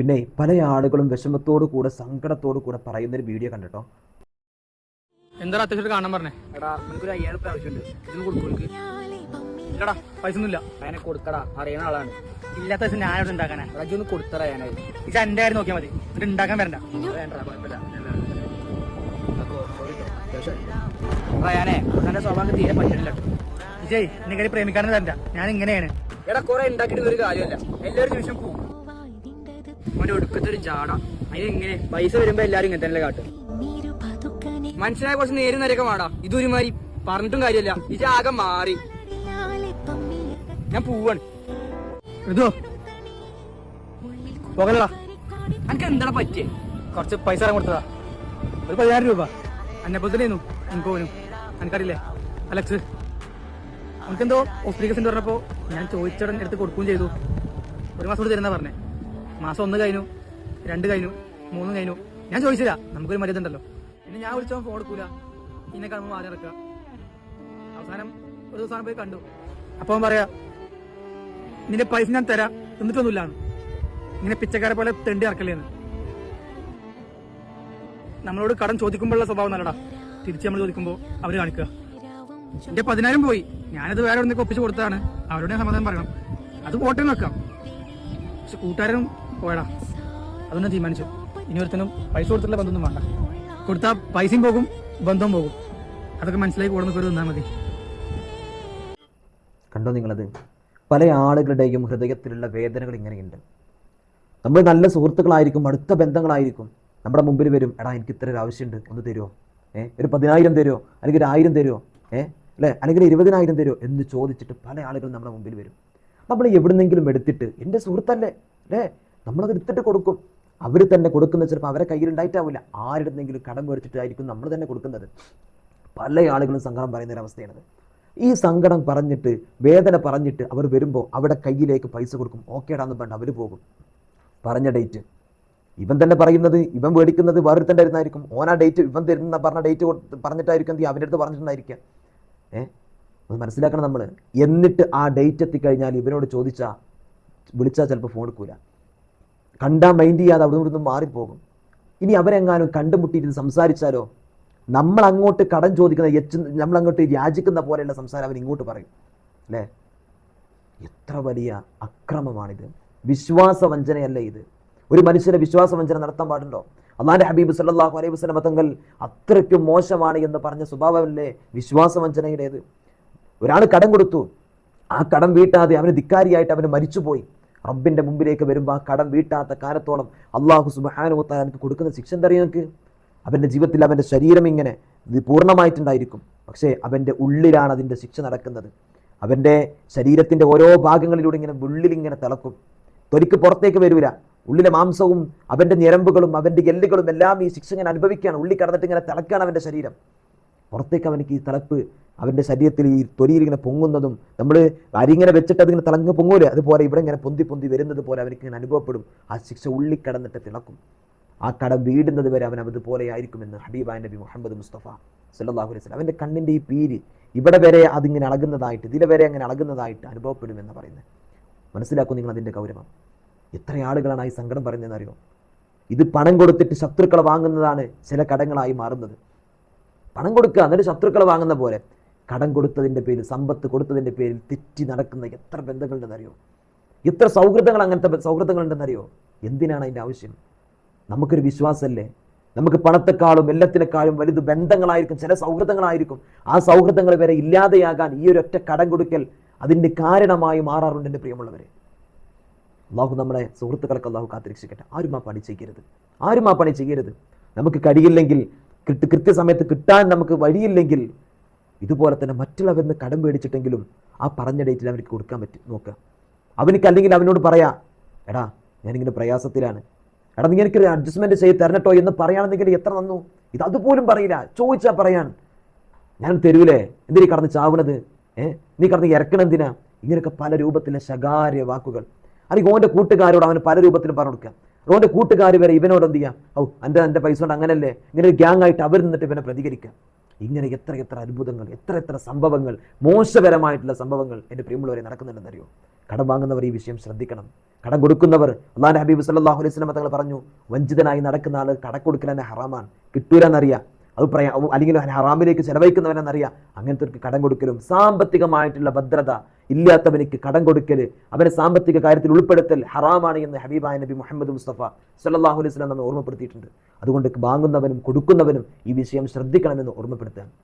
പിന്നെ പല ആളുകളും വിഷമത്തോടു കൂടെ സങ്കടത്തോടു കൂടെ പറയുന്നൊരു വീഡിയോ കണ്ടിട്ടോ? എന്താ അത്യാവശ്യം കാണാൻ പറഞ്ഞേ? എടാ നിനക്കൊരു അയ്യായിരം രൂപ ആവശ്യമുണ്ട്. ഇതിന് കൊടുക്കും ഇല്ലടാ പൈസ ഒന്നുമില്ല. അതിനെ കൊടുക്കടാ അറിയുന്ന ആളാണ്. ഇല്ലാത്ത പൈസ ഞാൻ ഇവിടെ ഉണ്ടാക്കാനാ റജി ഒന്ന് കൊടുത്തടാ ഞാനത് ഇത് എന്റെ കാര്യം നോക്കിയാൽ മതി. എന്നിട്ട് ഉണ്ടാക്കാൻ വരണ്ട. വേണ്ട കുഴപ്പമില്ല ഞാനേ തന്റെ സ്വഭാവം തീരെ പറ്റില്ല വിജയ് കാര്യം പ്രേമിക്കാനും തരണ്ട. ഞാൻ ഇങ്ങനെയാണ്. എടാ കുറെ ഉണ്ടാക്കിയിട്ട് ഒരു കാര്യമല്ല എല്ലാവരും നിമിഷം പോകും അവന്റെ ഒടുക്കത്തെ ഒരു ജാട. അതിന് ഇങ്ങനെ പൈസ വരുമ്പോ എല്ലാരും ഇങ്ങനെ തന്നെ കാട്ടും. മനസ്സിലായ കുറച്ച് നേരം നേരൊക്കെ വാടാ. ഇതൊരുമാതിരി പറഞ്ഞിട്ടും കാര്യമല്ല. ഇത് ആകെ മാറി. ഞാൻ പോവാണ്. ഇതോ പോകലടാ. എനിക്ക് എന്താ പറ്റിയേ? കുറച്ച് പൈസ കൊടുത്തതാ. ഒരു പതിനായിരം രൂപ. എന്നെ പോലെ തന്നെ എനിക്ക് പോലും. എനിക്കറിയില്ലേ അലക്സ്. എനിക്കെന്തോ സെന്റ് പറഞ്ഞപ്പോ ഞാൻ ചോദിച്ചടൻ എടുത്ത് കൊടുക്കുകയും ചെയ്തു. ഒരു മാസം കൂടി തരുന്ന പറഞ്ഞേ. മാസം ഒന്ന് കഴിഞ്ഞു രണ്ട് കഴിഞ്ഞു മൂന്ന് കഴിഞ്ഞു. ഞാൻ ചോദിച്ചില്ല നമുക്കൊരു മര്യാദ ഉണ്ടല്ലോ പിന്നെ ഞാൻ വിളിച്ചോ ഫോൺ എടുക്കൂല. ഇന്നെ കാണുമ്പോൾ മാറി ഇറക്കുക അവസാനം ഒരു ദിവസം പോയി കണ്ടു. അപ്പൊ അവൻ പറയാ നിന്റെ പൈസ ഞാൻ തരാം. എന്നിട്ടൊന്നുമില്ലാണ് ഇങ്ങനെ പിച്ചക്കാരെ പോലെ തെണ്ടി ഇറക്കല്ലേന്ന് നമ്മളോട് കടം ചോദിക്കുമ്പോഴുള്ള സ്വഭാവം നല്ലടാ തിരിച്ച് നമ്മൾ ചോദിക്കുമ്പോൾ അവർ കാണിക്കുക. എന്റെ പതിനായിരം പോയി. ഞാനത് വേറെ ഒന്നൊക്കെ ഒപ്പിച്ച് കൊടുത്തതാണ്. അവരോട് സമാധാനം പറയണം. അത് കോട്ടയം വെക്കാം. പക്ഷെ കൂട്ടുകാരനും പോയടാ. അതൊന്നും തീരുമാനിച്ചു. ഇനി ഒരുത്തനും പൈസ കൊടുത്തുള്ള ബന്ധമൊന്നും വേണ്ട. കൊടുത്താൽ പൈസയും പോകും ബന്ധവും പോകും. അതൊക്കെ മനസ്സിലാക്കി കൂടെ നിൽക്കൊരു നിന്നാൽ മതി. കണ്ടോ നിങ്ങളത്? പല ആളുകളുടെയും ഹൃദയത്തിലുള്ള വേദനകൾ ഇങ്ങനെയുണ്ട്. നമ്മൾ നല്ല സുഹൃത്തുക്കളായിരിക്കും അടുത്ത ബന്ധങ്ങളായിരിക്കും. നമ്മുടെ മുമ്പിൽ വരും എടാ എനിക്ക് ഇത്ര ഒരു ആവശ്യമുണ്ട് ഒന്ന് തരുമോ ഏ ഒരു പതിനായിരം തരുമോ അല്ലെങ്കിൽ ഒരു ആയിരം തരുമോ ഏ അല്ലേ? അല്ലെങ്കിൽ ഇരുപതിനായിരം തരുമോ എന്ന് ചോദിച്ചിട്ട് പല ആളുകളും നമ്മുടെ മുമ്പിൽ വരും. നമ്മൾ എവിടുന്നെങ്കിലും എടുത്തിട്ട് എന്റെ സുഹൃത്തല്ലേ? അല്ലേ? നമ്മളത് എടുത്തിട്ട് കൊടുക്കും. അവർ തന്നെ കൊടുക്കുന്നത് ചിലപ്പോൾ അവരെ കയ്യിലുണ്ടായിട്ടാവില്ല ആരുടെന്നെങ്കിലും കടം മേടിച്ചിട്ടായിരിക്കും നമ്മൾ തന്നെ കൊടുക്കുന്നത്. പല ആളുകളും സങ്കടം പറയുന്ന ഒരവസ്ഥയാണത് ഈ സങ്കടം പറഞ്ഞിട്ട് വേദന പറഞ്ഞിട്ട് അവർ വരുമ്പോൾ അവിടെ കയ്യിലേക്ക് പൈസ കൊടുക്കും. ഓക്കേടാന്ന് പറഞ്ഞ് അവർ പോകും. പറഞ്ഞ ഡേറ്റ്. ഇവൻ തന്നെ പറയുന്നത് ഇവൻ മേടിക്കുന്നത് വേറൊരു തന്നെ ഇരുന്നായിരിക്കും ഓനാ ഡേറ്റ് ഇവൻ തരുന്ന പറഞ്ഞ ഡേറ്റ് പറഞ്ഞിട്ടായിരിക്കും എന്ത്? അവന്റെ അടുത്ത് പറഞ്ഞിട്ടുണ്ടായിരിക്കാം ഏ? അത് മനസ്സിലാക്കണം നമ്മൾ എന്നിട്ട് ആ ഡേറ്റ് എത്തിക്കഴിഞ്ഞാൽ ഇവനോട് ചോദിച്ചാൽ വിളിച്ചാൽ ചിലപ്പോൾ ഫോൺ എടുക്കൂല. കണ്ടാൽ മൈൻഡ് ചെയ്യാതെ അവിടെ നിന്ന് മാറിപ്പോകും. ഇനി അവരെങ്ങാനും കണ്ടുമുട്ടിയിട്ട് സംസാരിച്ചാലോ? നമ്മൾ അങ്ങോട്ട് കടം ചോദിക്കുന്ന നമ്മൾ അങ്ങോട്ട് യാചിക്കുന്ന പോലെയുള്ള സംസാരം അവൻ ഇങ്ങോട്ട് പറയും. അല്ലേ? എത്ര വലിയ അക്രമമാണിത്. വിശ്വാസവഞ്ചനയല്ല ഇത്. ഒരു മനുഷ്യനെ വിശ്വാസവഞ്ചന നടത്താൻ പാടുണ്ടോ? അള്ളാന്റെ ഹബീബ് സല്ലാഹു അലൈഹി വസ്ലം തങ്ങൾ അത്രയ്ക്കും മോശമാണ് എന്ന് പറഞ്ഞ സ്വഭാവമല്ലേ വിശ്വാസവഞ്ചനയുടേത്? ഒരാൾ കടം കൊടുത്തു. ആ കടം വീട്ടാതെ അവന് ധിക്കാരിയായിട്ട് അവന് മരിച്ചുപോയി. റബ്ബിന്റെ മുമ്പിലേക്ക് വരുമ്പോൾ ആ കടം വീട്ടാത്ത കാലത്തോളം അള്ളാഹു സുബാനുത്താൻ എനിക്ക് കൊടുക്കുന്ന ശിക്ഷ എന്താ അറിയോ നിങ്ങൾക്ക് അവന്റെ ജീവിതത്തിൽ അവന്റെ ശരീരം ഇങ്ങനെ പൂർണമായിട്ടുണ്ടായിരിക്കും. പക്ഷേ അവന്റെ ഉള്ളിലാണ് അതിന്റെ ശിക്ഷ നടക്കുന്നത്. അവന്റെ ശരീരത്തിന്റെ ഓരോ ഭാഗങ്ങളിലൂടെ ഇങ്ങനെ ഉള്ളിൽ ഇങ്ങനെ തിളക്കും. തൊലിക്ക് പുറത്തേക്ക് വരൂല. ഉള്ളിലെ മാംസവും അവന്റെ ഞരമ്പുകളും അവന്റെ എല്ലുകളും എല്ലാം ഈ ശിക്ഷ ഇങ്ങനെ അനുഭവിക്കുകയാണ്. ഉള്ളി കടന്നിട്ട് ഇങ്ങനെ തിളക്കുകയാണ് അവന്റെ ശരീരം. പുറത്തേക്ക് അവനക്ക് ഈ തളപ്പ് അവന്റെ ശരീരത്തിൽ ഈ തൊലിയിൽ ഇങ്ങനെ പൊങ്ങുന്നതും നമ്മൾ അരിങ്ങനെ വെച്ചിട്ട് അതിങ്ങനെ തിളങ്ങ് പൊങ്ങൂലെ? അതുപോലെ ഇവിടെ ഇങ്ങനെ പൊന്തി പൊന്തി വരുന്നത് പോലെ അവനക്ക് ഇങ്ങനെ അനുഭവപ്പെടും. ആ ശിക്ഷ ഉള്ളി കടന്നിട്ട് തിളക്കും. ആ കട വീടുന്നത് വരെ അവൻ അതുപോലെ ആയിരിക്കുമെന്ന് ഹബീബ നബി മുഹമ്മദ് മുസ്തഫ സല്ലാഹു അലൈഹി അവന്റെ കണ്ണിന്റെ ഈ പീര് ഇവിടെ വരെ അതിങ്ങനെ അളകുന്നതായിട്ട് ഇതിലെ വരെ അങ്ങനെ അളകുന്നതായിട്ട് അനുഭവപ്പെടുമെന്ന് പറയുന്നത്. മനസ്സിലാക്കും നിങ്ങൾ അതിന്റെ ഗൗരവം. എത്ര ആളുകളാണ് ഈ സങ്കടം പറയുന്നതെന്ന് അറിയോ? ഇത് പണം കൊടുത്തിട്ട് ശത്രുക്കളെ വാങ്ങുന്നതാണ് ചില കടങ്ങളായി മാറുന്നത്. പണം കൊടുക്കുക എന്നിട്ട് ശത്രുക്കളെ വാങ്ങുന്ന പോലെ. കടം കൊടുത്തതിന്റെ പേരിൽ സമ്പത്ത് കൊടുത്തതിന്റെ പേരിൽ തെറ്റി നടക്കുന്ന എത്ര ബന്ധങ്ങളുണ്ടെന്നറിയോ? എത്ര സൗഹൃദങ്ങൾ അങ്ങനത്തെ സൗഹൃദങ്ങളുണ്ടെന്നറിയോ? എന്തിനാണ് അതിന്റെ ആവശ്യം? നമുക്കൊരു വിശ്വാസമല്ലേ? നമുക്ക് പണത്തെക്കാളും എല്ലാത്തിനേക്കാളും വലുത് ബന്ധങ്ങളായിരിക്കും ചില സൗഹൃദങ്ങളായിരിക്കും. ആ സൗഹൃദങ്ങൾ വരെ ഇല്ലാതെയാകാൻ ഈ ഒരു ഒറ്റ കടം കൊടുക്കൽ അതിന്റെ കാരണമായി മാറാറുണ്ട് എന്റെ പ്രിയമുള്ളവരെ. അള്ളാഹു നമ്മളെ സുഹൃത്തുക്കളൊക്കെ അള്ളാഹു കാത്തിരക്ഷിക്കട്ടെ. ആരും ആ പണി ചെയ്യരുത്. ആരും ആ പണി ചെയ്യരുത്. നമുക്ക് കഴിയില്ലെങ്കിൽ കൃത്യ കൃത്യസമയത്ത് കിട്ടാൻ നമുക്ക് വഴിയില്ലെങ്കിൽ ഇതുപോലെ തന്നെ മറ്റുള്ളവരിന്ന് കടം മേടിച്ചിട്ടെങ്കിലും ആ പറഞ്ഞ ഡേറ്റിൽ അവർക്ക് കൊടുക്കാൻ പറ്റും. നോക്കുക അവനിക്ക് അല്ലെങ്കിൽ അവനോട് പറയാം എടാ ഞാനിങ്ങനെ പ്രയാസത്തിലാണ്. എടാ നീ എനിക്കൊരു അഡ്ജസ്റ്റ്മെന്റ് ചെയ്ത് തരണട്ടോ എന്ന് പറയുകയാണെന്നെങ്കിൽ എത്ര നന്നു? ഇത് അതുപോലും പറയില്ല. ചോദിച്ചാൽ പറയാൻ ഞാൻ തരൂലേ എന്തിനീ കടന്ന് ചാവണത് ഏ? നീ കടന്ന് ഇറക്കണം എന്തിനാ? ഇങ്ങനെയൊക്കെ പല രൂപത്തിലെ ശകാര്യ വാക്കുകൾ. അല്ലെങ്കിൽ ഓന്റെ കൂട്ടുകാരോട് അവന് പല രൂപത്തിലും പറഞ്ഞു കൊടുക്കുക ഓന്റെ കൂട്ടുകാർ വരെ ഇവനോട് എന്ത് ചെയ്യാം? ഔ എന്റെ എന്റെ പൈസ കൊണ്ട് അങ്ങനല്ലേ? ഇങ്ങനെ ഒരു ഗ്യാങ് ആയിട്ട് അവർ നിന്നിട്ട് ഇവനെ പ്രതികരിക്കാം. ഇങ്ങനെ എത്ര എത്ര അത്ഭുതങ്ങൾ എത്ര എത്ര സംഭവങ്ങൾ മോശപരമായിട്ടുള്ള സംഭവങ്ങൾ എന്റെ പ്രിയമുള്ളവരെ നടക്കുന്നുണ്ടെന്നറിയോ? കടം വാങ്ങുന്നവർ ഈ വിഷയം ശ്രദ്ധിക്കണം. കടം കൊടുക്കുന്നവർ അള്ളാഹ് ഹബീബ് സല്ലാഹു അലൈഹി സ്വലമ തങ്ങൾ പറഞ്ഞു വഞ്ചിതനായി നടക്കുന്ന ആൾ കടക്കൊടുക്കൽ തന്നെ ഹറാമാണ്. കിട്ടൂലെന്നറിയാം. അത് പറയാം. അല്ലെങ്കിൽ ഹറാമിലേക്ക് ചെലവഴിക്കുന്നവനെന്നറിയാം. അങ്ങനത്തെ കടം കൊടുക്കലും സാമ്പത്തികമായിട്ടുള്ള ഭദ്രത ഇല്ലാത്തവനിക്ക് കടം കൊടുക്കൽ അവനെ സാമ്പത്തിക കാര്യത്തിൽ ഉൾപ്പെടുത്തൽ ഹറാമാണ് എന്ന് ഹബീബായ നബി മുഹമ്മദ് മുസ്തഫ സല്ലാഹു അലൈഹി സ്വലം ഓർമ്മപ്പെടുത്തിയിട്ടുണ്ട്. അതുകൊണ്ട് വാങ്ങുന്നവനും കൊടുക്കുന്നവനും ഈ വിഷയം ശ്രദ്ധിക്കണമെന്ന് ഓർമ്മപ്പെടുത്താൻ